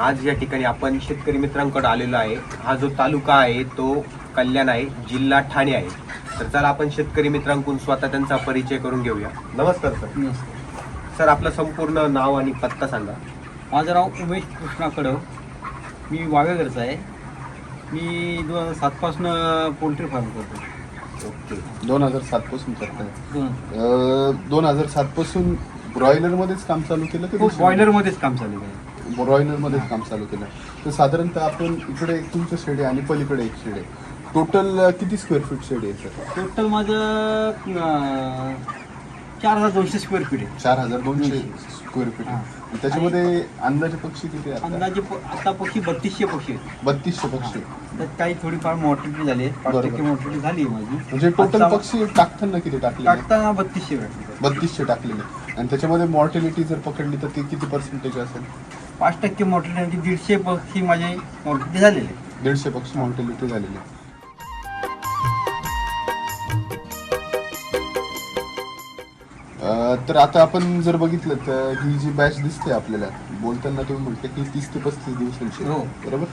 आज या ठिकाणी आपण शेतकरी मित्रांकडे आलेलो आहे. हा जो तालुका आहे तो कल्याण आहे जिल्हा ठाणे आहे. तर चला आपण शेतकरी मित्रांकडून स्वतः त्यांचा परिचय करून घेऊया. नमस्कार सर. सर आपलं संपूर्ण नाव आणि पत्ता सांगा. माझं नाव उमेश कृष्णा कडव. मी वावेघरचा आहे. मी दोन हजार सातपासनं पोल्ट्री फार्म करतो. ओके. दोन हजार सात पासून करताय. दोन दोन हजार सात पासून ब्रॉयलर मध्येच काम चालू केलं की दुसरं? बॉयलरमध्येच काम चालू आहे ब्रॉयलर मध्येच काम चालू केलं. तर साधारणतः आपण इकडे एक तुमचं शेड आहे आणि पलीकडे एक शेड. आहे टोटल किती स्क्वेअर फीट शेड आहे सर टोटल माझं अं, चार हजार दोनशे स्क्वेअर फीट आहे. चार हजार दोनशे स्क्वेअर फीट हा. त्याच्यामध्ये अंदाजे पक्षी किती आहेत? अंदाजे प- आता पक्षी बत्तीसशे पक्षी आहेत. बत्तीसशे पक्षी. त्यात काही थोडीफार मॉर्टिलिटी झाली आहे. पाच बरोबर. टक्के मॉर्टिलिटी झाली आहे माझी. म्हणजे टोटल आता पक्षी टाकताना किती टाकले टाकताना बत्तीसशे भेटले बत्तीसशे टाकलेले. आणि त्याच्यामध्ये मॉर्टिलिटी जर पकडली तर ते किती पर्सेंटेज असेल? पाच टक्के मॉर्टिलिटी दीडशे पक्षी माझे मॉर्टिलिटी झालेले. दीडशे पक्षी मॉर्टिलिटी झालेली आहे. अं, तर आता आपण जर बघितलं तर ही जी बॅच दिसते आपल्याला बोलताना तुम्ही म्हटलं की तीस ते पस्तीस दिवसांची. हो. बरोबर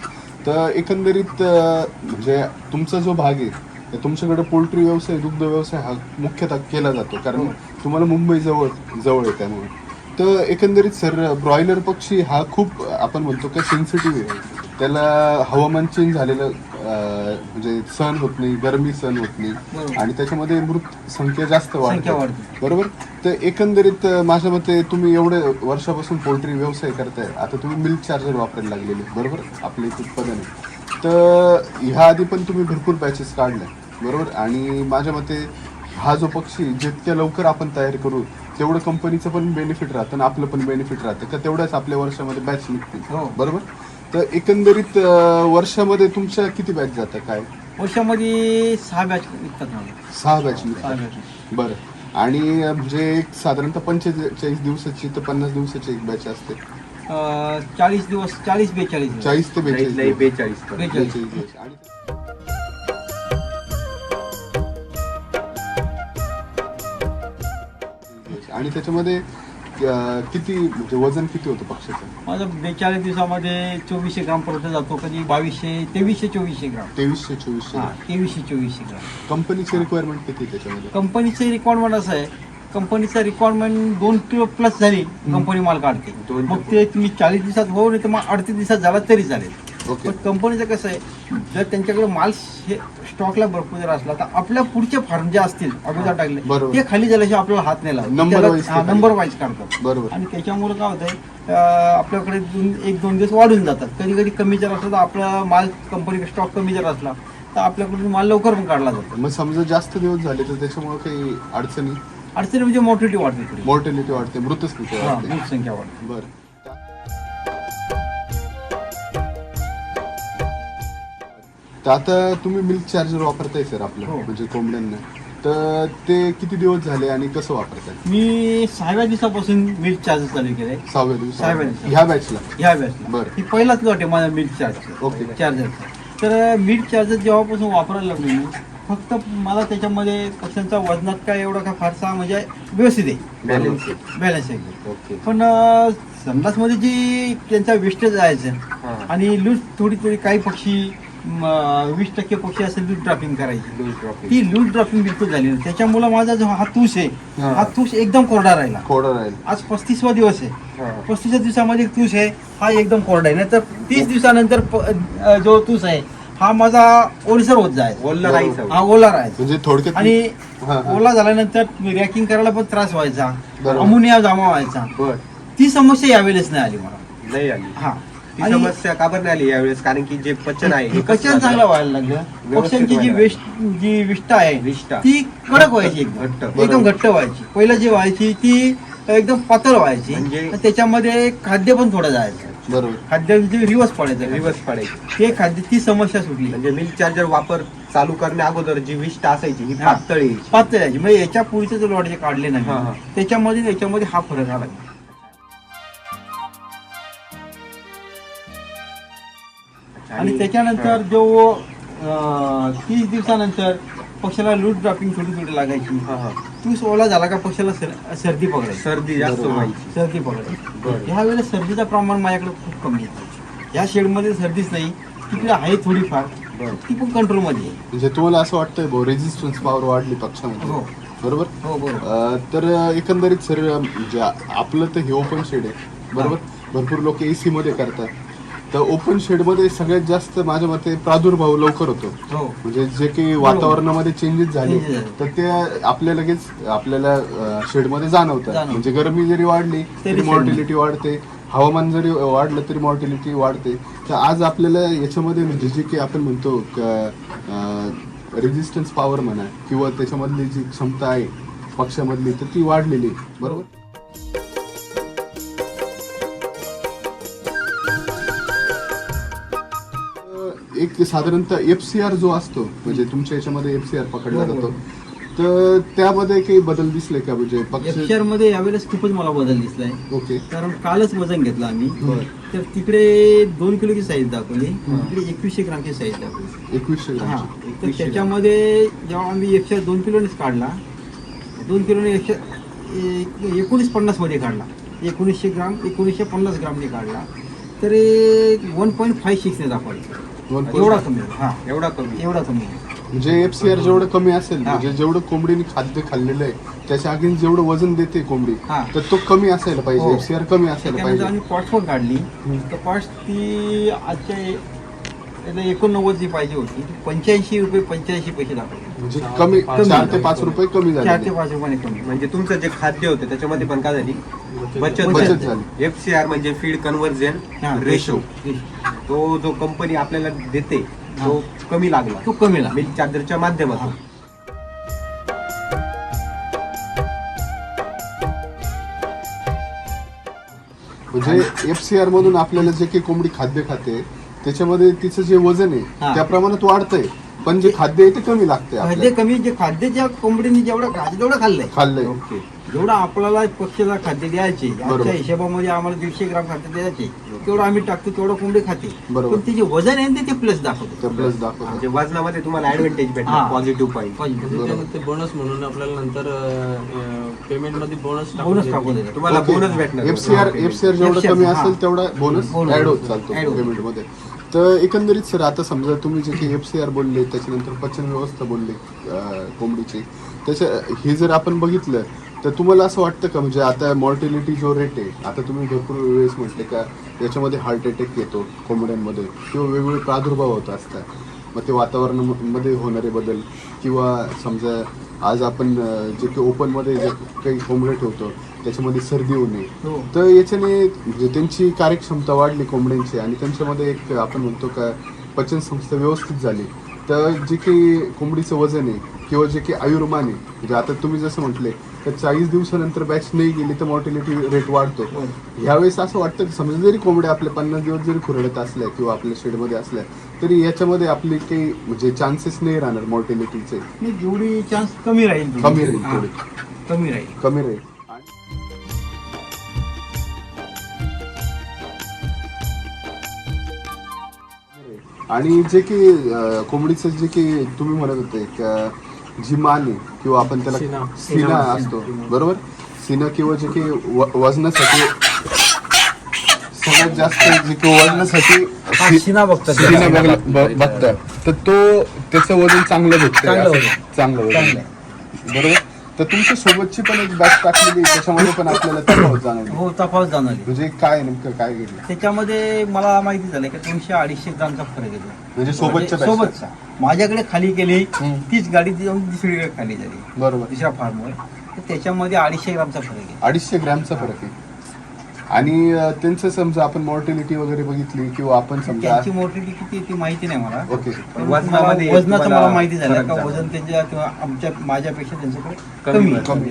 तर एकंदरीत अं, म्हणजे तुमचा जो भाग आहे तर तुमच्याकडे पोल्ट्री व्यवसाय दुग्ध व्यवसाय हा मुख्यतः केला जातो कारण हो. तुम्हाला मुंबई जवळ जवळ आहे त्यामुळे तर एकंदरीत सर ब्रॉयलर पक्षी हा खूप आपण म्हणतो का सेन्सिटिव्ह आहे. त्याला हवामान चेंज झालेलं म्हणजे सहन होत नाही गरमी सहन होत नाही. आणि त्याच्यामध्ये मृत संख्या जास्त वाढते. बरोबर? तर एकंदरीत माझ्या मते तुम्ही एवढे वर्षापासून पोल्ट्री व्यवसाय करताय. आता तुम्ही मिल्क चार्जर वापरायला लागलेले बरोबर? आपले उत्पादन आहे. तर ह्या आधी पण तुम्ही भरपूर बॅचेस काढल्या. बरोबर? आणि माझ्या मते हा जो पक्षी जितक्या लवकर आपण तयार करू तेवढं कंपनीचं पण बेनिफिट राहतं आणि आपलं पण बेनिफिट राहतं का तेवढ्याच आपल्या वर्षामध्ये बॅच निघतील हो. बरोबर तर एकंदरीत अं, वर्षामध्ये तुमच्या किती बॅच जातात काय वर्षामध्ये सहा बॅच निघतात मला सहा बॅच सहा निघतात बॅच बरं आणि अं, म्हणजे एक साधारणतः पंचेचाळीस दिवसाची तर पन्नास दिवसाची एक बॅच असते चाळीस दिवस चाळीस बेचाळीस दिवस. चाळीस ते बेचाळीस दिवस. बेचाळीस. बेचाळीस. बेचाळीस दिवस. आणि आणि त्याच्यामध्ये अं, किती म्हणजे वजन किती होतं पक्षाचं माझं बेचाळीस दिवसामध्ये चोवीसशे ग्राम पर्यंत जातो कधी बावीसशे तेवीसशे चोवीसशे ग्राम. तेवीसशे चोवीसशे तेवीसशे चोवीसशे ग्राम. कंपनीची रिक्वायरमेंट किती आहे त्याच्यामध्ये? कंपनीचं रिक्वायरमेंट असं आहे कंपनीचं रिक्वायरमेंट दोन किलो प्लस झाली कंपनी माल काढते. मग ते तुम्ही चाळीस दिवसात होऊ नाही तर मग अडतीस दिवसात झाला तरी चालेल. पण कंपनीचं कसं आहे जर त्यांच्याकडे माल हे स्टॉकला भरपूर जर असला तर आपल्या पुढचे फार्म जे असतील अगोदर टाकले. ते खाली झाल्याशिवाय आपल्याला हात नाही. नंबर वाईज काढतात बरोबर. आणि त्याच्यामुळे काय होतंय आपल्याकडे एक दोन दिवस वाढून जातात. कधी कधी कमी जर असला तर आपला माल कंपनी स्टॉक कमी जर असला तर आपल्याकडून माल लवकर पण काढला जातो. मग समजा जास्त दिवस झाले तर त्याच्यामुळे काही अडचणी? अडचणी म्हणजे मोटिलिटी वाढते. मॉर्टॅलिटी वाढते मृतस्मृती हा, वाढते. मृत संख्या वाढते. बरं. तर आता तुम्ही मिल्क चार्जर वापरताय सर आपलं हो. म्हणजे कोंबड्यांना तर ते किती दिवस झाले आणि कसं वापरताय मी सहाव्या दिवसापासून मिल्क चार्ज चालू केलंय सहाव्या दिवस. ह्या बॅचला ह्या बॅचला बरं. ही पहिलाच लॉट आहे माझा मिल्क चार्ज ओके. चार्जरचा तर मिल्क चार्जर जेव्हापासून वापरायला लागलो मी फक्त मला त्याच्यामध्ये पक्ष्यांचा वजनात काय एवढा काय फारसा म्हणजे व्यवस्थित आहे बॅलन्स आहे. बॅलन्स आहे ओके पण अं, संडासमध्ये जी त्यांचा वेस्टेज जायचं. आणि लूज थोडी थोडी काही पक्षी वीस टक्के पक्षी असेल लूज ड्रॉपिंग करायची. ती लूज ड्रॉपिंग बिलकुल झाली नाही. त्याच्यामुळे माझा जो हा तूस आहे हा. तूस एकदम कोरडा राहिला. कोरडा राहील. आज पस्तीसवा दिवस आहे. पस्तीसच्या दिवसामध्ये तूस आहे हा एकदम कोरडा आहे. नाहीतर तीस दिवसानंतर प- जो तूस आहे हा माझा ओलसर होत जाय ओलला राहायचं हा ओला राहायचा म्हणजे थोडक्यात आणि हा, हा. ओला झाल्यानंतर रॅकिंग करायला पण त्रास व्हायचा. बरोबर. अमोनिया जमा व्हायचा. बर. ती समस्या यावेळेस नाही आली मला. नाही आली. हा. ती आणि समस्या का बरं नाही आली यावेळेस कारण की जे पचन आहे हे कसं पचन चांगलं व्हायला लागलं. व्यवस्थित पक्ष्यांची जी व्हायला वेस्ट जी विष्ठा आहे विष्ठा. ती कडक व्हायची घट्ट, एकदम बरोबर. घट्ट व्हायची. पहिलं जी व्हायची ती एकदम पातळ व्हायची. म्हणजे- आणि त्याच्यामध्ये खाद्य पण थोडं जायचं. बरोबर. खाद्य रिवर्स पडायचं. रिवर्स पडायची. ते खाद्य ती समस्या सुटली. म्हणजे मिल्क चार्जर वापर चालू करण्या अगोदर जी विष्ट असायची ही हा. पातळ म्हणजे याच्या पुढचे जो लॉट जे काढले हा, हा. नाही त्याच्यामध्ये आणि याच्यामध्ये हा फरक आला आणि त्याच्यानंतर जो अं, तीस दिवसानंतर पक्षाला लूट ड्रॉपिंग थोडी थोडी लागायची. हा, हा. एकवीस ओला झाला का पक्षाला सर- सर्दी पकडायची? सर्दी जास्त. व्हायची. सर्दी बरं. पकडायची. ह्या वेळेला सर्दीचं प्रमाण माझ्याकडे खूप कमी येतं या शेडमध्ये सर्दीच नाही. तिकडे आहे थोडीफार. बरं. ती पण कंट्रोलमध्ये आहे. म्हणजे तुम्हाला असं वाटतंय भाऊ रेजिस्टन्स पॉवर वाढली पक्षामध्ये. हो. बरोबर? हो बरोबर. अं, तर एकंदरीत सर म्हणजे आपलं तर हे ओपन शेड आहे. बरोबर? भरपूर लोक एसी मध्ये करतात. तर ओपन शेडमध्ये सगळ्यात जास्त माझ्या मते प्रादुर्भाव लवकर होतो. हो. म्हणजे जे काही वातावरणामध्ये चेंजेस झाले Changes झाले. तर ते आपल्या लगेच आपल्याला शेडमध्ये जाणवतात जाणवतं. म्हणजे गरमी जरी वाढली तरी मॉर्टिलिटी वाढते. हवामान जरी वाढलं तरी मॉर्टिलिटी वाढते. तर आज आपल्याला याच्यामध्ये म्हणजे जे काही आपण म्हणतो रेजिस्टन्स पॉवर म्हणा किंवा त्याच्यामधली जी क्षमता आहे पक्षामधली तर ती वाढलेली आहे. बरोबर? एक साधारणतः एफ सी आर जो असतो म्हणजे तुमच्या याच्यामध्ये एफ सी आर पकडला. जातो तर त्यामध्ये काही बदल दिसले का? म्हणजे पक्षमध्ये यावेळेस खूपच मला बदल दिसलाय. ओके. कारण कालच वजन घेतलं आम्ही. तर तिकडे दोन किलोची साईज दाखवली. इकडे एकवीसशे ग्रामची साईज दाखवली. एकवीसशे हा. ग्रामची. तर त्याच्यामध्ये जेव्हा आम्ही एकशे दोन किलोनेच काढला दोन किलोने एकशे एक- एकोणीस पन्नासमध्ये काढला. एकोणीसशे ग्राम एकोणीसशे पन्नास ग्रामने काढला. तर वन पॉईंट फाईव्ह सिक्सने दाखवायचं दोन point- एवढा कमी हा एवढा कमी एवढा कमी आहे. म्हणजे एफ सी आर जेवढं कमी असेल हा. म्हणजे जेवढं कोंबडीने खाद्य खाल्लेलं आहे त्याच्या अगेन जेवढं वजन देते कोंबडी हा. तर तो कमी असायला पाहिजे हो. एफ सी आर कमी असायला त्याच्यामध्ये पाहिजे आम्ही पॉट्स पण काढली हम्म. तर पॉट्स ती आजच्या ए- एकोणनव्वद जी पाहिजे होती पंच्याऐंशी रुपये पंच्याऐंशी पैसे दाखवले म्हणजे कमी कमी. चार ते पाच रुपये कमी चार झाले ते पाच रुपयाने कमी म्हणजे तुमचं जे खाद्य होतं त्याच्यामध्ये पण काय झाली बचत बचत झाली झाली. एफ सी आर म्हणजे फीड कन्व्हर्जन हा, रेशो. तो जो कंपनी आपल्याला देते तो कमी लागला. तो कमी लागला. मिल्क चार्जरच्या माध्यमातून. म्हणजे एफ सी आर मधून आपल्याला जे काही कोंबडी खाद्य खाते त्याच्यामध्ये तिचं जे वजन आहे हा. त्या प्रमाणात वाढतंय. पण जे खाद्य आहे ते कमी लागते खाद्य आपल्याला. कमी जे खाद्य ज्या कोंबडीने जेवढं खाल्लं तेवढं खाल्लंय खाल्लंय ओके जेवढं आपल्याला पक्षाला खाद्य द्यायचे. आजच्या हिशोबामध्ये आम्हाला दीडशे ग्राम खाद्य द्यायचे तेवढं आम्ही टाकतो तेवढं कोंबडी खाते बरोबर. पण ते जे वजन आहे ना ते प्लस दाखवतो तर प्लस दाखवतो म्हणजे वजनामध्ये तुम्हाला ऍडव्हान्टेज भेटणार हा. पॉझिटिव्ह पॉईंट बोनस म्हणून आपल्याला नंतर पेमेंटमध्ये बोनस बोनस टाकून देतात. तुम्हाला बोनस भेटणार F C R F C R जेवढं FCR, कमी हा. असेल तेवढा बोनस Bonus. ऍड होत चालतो Add होतो. पेमेंटमध्ये तर एकंदरीत सर आता समजा तुम्ही जे की एफ सी आर बोलले त्याच्यानंतर पचन व्यवस्था बोलले कोंबडीची. त्याच्या हे जर आपण बघितलं तर तुम्हाला असं वाटतं का? म्हणजे आता मॉर्टिलिटी जो रेट आहे आता तुम्ही भरपूर वेळेस म्हटले का याच्यामध्ये हार्ट अटॅक येतो कोंबड्यांमध्ये किंवा वेगवेगळे प्रादुर्भाव होत असतात. मग ते वातावरणामध्ये होणारे बदल किंवा समजा आज आपण जे काही ओपनमध्ये जे काही कोंबडे ठेवतो त्याच्यामध्ये सर्दी होणे हो. तर याच्याने म्हणजे त्यांची कार्यक्षमता वाढली कोंबड्यांची आणि त्यांच्यामध्ये एक आपण म्हणतो का पचन संस्था व्यवस्थित झाली तर जे काही कोंबडीचं वजन आहे किंवा जे काही आयुर्मान आहे म्हणजे आता तुम्ही जसं म्हटले तर चाळीस दिवसानंतर बॅच नाही गेली तर मॉर्टिलिटी रेट वाढतो हो. ह्यावेळेस असं वाटतं की समजा जरी कोंबड्या आपल्या पन्नास दिवस जरी खुरडत असल्या किंवा आपल्या शेडमध्ये असल्या तरी याच्यामध्ये आपले काही म्हणजे चान्सेस नाही राहणार मॉर्टिलिटीचे जेवढी चान्स कमी राहील. कमी राहील. कमी राहील कमी राहील आणि जे की अं, कोंबडीचं जे की तुम्ही म्हणत होते का जी मान किंवा आपण त्याला सीना. असतो बरोबर सीना किंवा जे की व- वजनासाठी सगळ्यात जास्त जे की वजनासाठी सीना बघतात. सीना बघला- ब- बघतात तर तो त्याचं वजन चांगलं भेटतं चांगलं असं. वजन. चांगलं वजन चांगलं. बरोबर तर तुमच्या सोबतची पण एक बॅच टाकलेली त्याच्यामध्ये पण आपल्याला तफावत जाणवली. हो तफावत जाणवली. म्हणजे काय नेमकं काय घडलं? त्याच्यामध्ये मला माहिती झालं की दोनशे अडीचशे ग्रामचा फरक येतो म्हणजे सोबतच्या सोबतचा. माझ्याकडे खाली केली हम्म. तीच गाडी दुसरीकडे खाली झाली. बरोबर. दुसऱ्या फार्मवर त्याच्यामध्ये अडीचशे ग्रामचा फरक आहे. अडीचशे ग्रॅमचा फरक आहे. आणि अं, त्यांचं समजा आपण मॉर्टिलिटी वगैरे बघितली किंवा आपण समजा त्यांची मोटिलिटी किती ती माहिती नाही मला. ओके. पण वजनामध्ये मला- वजनाचं तुम्हाला मला माहिती झालं फरक का. वजन त्यांच्या किंवा आमच्या माझ्यापेक्षा त्यांच्याकडे कमी कमी आहे. कमी.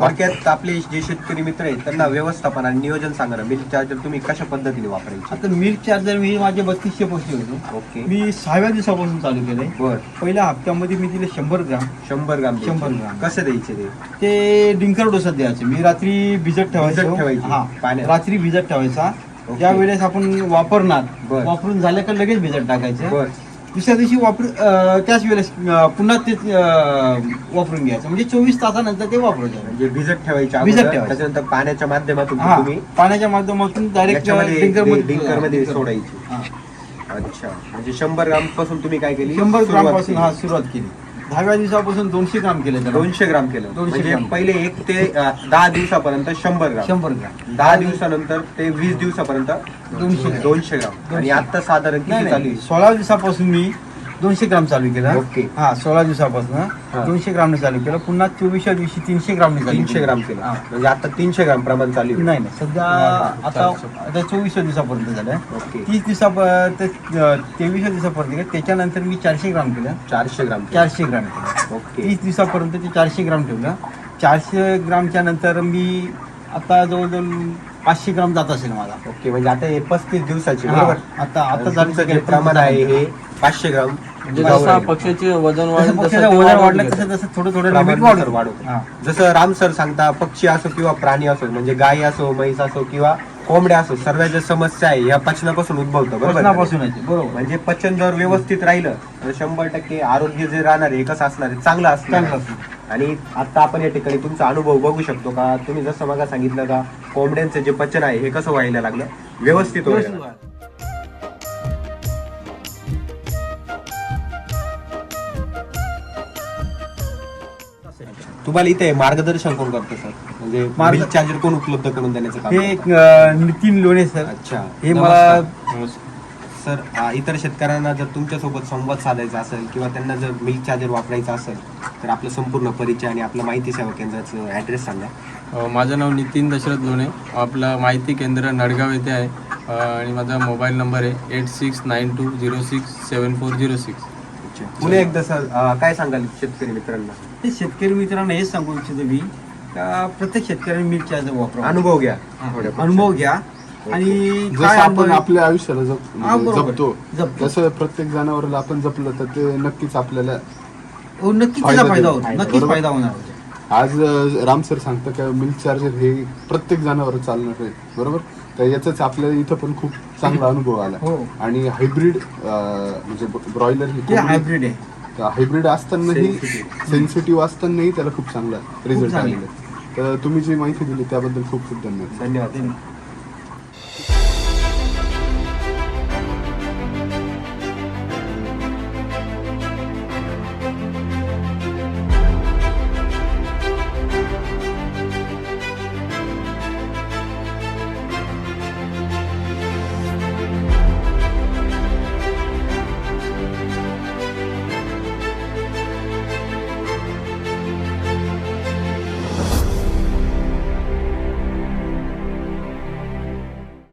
थोडक्यात आपले जे शेतकरी मित्र आहेत त्यांना व्यवस्थापन आणि नियोजन सांगा ना. मिल्क चार्जर तुम्ही कशा पद्धतीने वापरायचे? आता मिल्क चार्जर मी माझे बत्तीसशे पोस्टी होते ओके. मी सहाव्या दिवसापासून चालू केलंय. बर. पहिल्या हप्त्यामध्ये मी दिले शंभर ग्राम. शंभर ग्राम. शंभर ग्राम. कसं द्यायचे ते? ते डिंकर डोसत द्यायचे. मी रात्री भिजत ठेवायचो. ठेवायचे. हा. रात्री भिजत ठेवायचा. ज्या वेळेस आपण वापरणार. वापरून झालं का लगेच भिजत टाकायचं. बर. दुसऱ्या दिवशी वापर त्याच वेळेस पुन्हा ते वापरून घ्यायचं. म्हणजे चोवीस तासानंतर ते वापरायचं म्हणजे भिजत ठेवायचे भिजत ठेवायचे. त्याच्यानंतर पाण्याच्या माध्यमातून हा तुम्ही पाण्याच्या माध्यमातून डायरेक्ट याच्यामध्ये मध्ये सोडायची. अच्छा. म्हणजे शंभर ग्रामपासून तुम्ही काय केली? शंभर ग्राम सुरुवात पासून केली. हा सुरुवात केली. दहाव्या दिवसापासून दोनशे ग्राम केले त्याला. दोनशे ग्राम केलं. दोनशे म्हणजे ग्राम. पहिले एक ते अं, दहा दिवसापर्यंत शंभर ग्राम. शंभर ग्राम. दहा दिवसानंतर ते वीस दिवसापर्यंत दोनशे ग्राम. दोनशे ग्राम आणि आता साधारण नाही किती चालू नाही आहे? सोळा दिवसापासून मी दोनशे ग्राम चालू केलं ओके. हा सोळा दिवसापासून. दोनशे ग्रामने चालू केलं पुन्हा चोवीसच्या दिवशी तीनशे ग्रामने चालू तीनशे केलं. ग्राम केलं हा. म्हणजे आता तीनशे ग्राम प्रमाण चालू आहे. नाही नाही सध्या आता आता चोवीसच्या दिवसापर्यंत झालं ओके तीस दिवसा तेवीसच्या दिवसापर्यंत केलं. त्याच्यानंतर मी चारशे ग्राम केलं चारशे ग्राम केलं. चारशे ग्राम केलं ओके तीस दिवसापर्यंत ते चारशे ग्राम ठेवलं चारशे ग्रामच्या नंतर मी आता जवळजवळ पाचशे ग्राम जात असेल माझा ओके म्हणजे आता हे पस्तीस दिवसाचे हा, बरोबर आता आता झालं तुमचं जे प्रमाण आहे हे पाचशे ग्राम म्हणजे जसं. पक्षाचे वजन जसं वाढेल पक्षाचं तसं ते वजन वाढलं. तसं तसं थोडं थोडं प्रमाण लिमिट वाढत नुसार वाढवतं. हा. जसं राम सर सांगता पक्षी असो किंवा प्राणी असो म्हणजे गाय असो म्हैस असो किंवा कोंबड्या असो सर्व ज्या समस्या आहे या पचनापासून उद्भवतं बरोबर वजनापासून येते बरोबर म्हणजे पचन जर व्यवस्थित राहिलं तर शंभर टक्के आरोग्य जे राहणार आहे हे कसं असणार आहे चांगलं असणार. आणि आता आपण या ठिकाणी तुमचा अनुभव बघू शकतो का? तुम्ही जसं मला सांगितलं का कोंबड्यांचं जे पचन आहे हे कसं व्हायला लागलं? व्यवस्थित व्हायला. तुम्हाला इथे मार्गदर्शन कोण करतं सर? म्हणजे मार्ग- चार्जर कोण उपलब्ध करून देण्याचं काम हे करतं? एक अं, नितीन लोणे सर. अच्छा. हे मला सर इतर शेतकऱ्यांना जर तुमच्यासोबत संवाद साधायचा असेल किंवा त्यांना जर मिल्क चार्जर वापरायचा असेल तर आपलं संपूर्ण परिचय आणि आपलं माहिती सेवा केंद्राचं ॲड्रेस सांगा. माझं नाव नितीन दशरथ लोणे. आपलं माहिती केंद्र नडगाव येथे आहे. आणि माझा मोबाईल नंबर आहे eight six nine two zero six seven four zero six. पुन्हा एकदा सर काय सांगाल शेतकरी मित्रांना? ते शेतकरी मित्रांना हेच सांगू इच्छितो मी का प्रत्येक शेतकऱ्यांनी मिल्क चार्जर वापरा अनुभव घ्या. अनुभव घ्या. आणि जसं आपण आपल्या आयुष्याला जप- हा, बरोबर. जपतो जपतो. तसं प्रत्येक जनावराला आपण जपलं तर ते नक्कीच आपल्याला हो नक्कीच फायदा त्याचा फायदा देईल. होतो नक्कीच बरोबर. फायदा होणार आज अं, राम सर सांगतं का मिल्क चार्जर हे प्रत्येक जनावर चालणार आहे बरोबर तर याचाच आपल्याला इथं पण खूप चांगला अनुभव आला हो. आणि हायब्रिड म्हणजे ब्रॉयलर हायब्रिड आहे हायब्रिड असतानाही. सेन्सिटिव्ह असतानाही त्याला खूप चांगला रिझल्ट चांगलं. आलेला आहे. तर तुम्ही जी माहिती दिली त्याबद्दल खूप खूप धन्यवाद धन्यवाद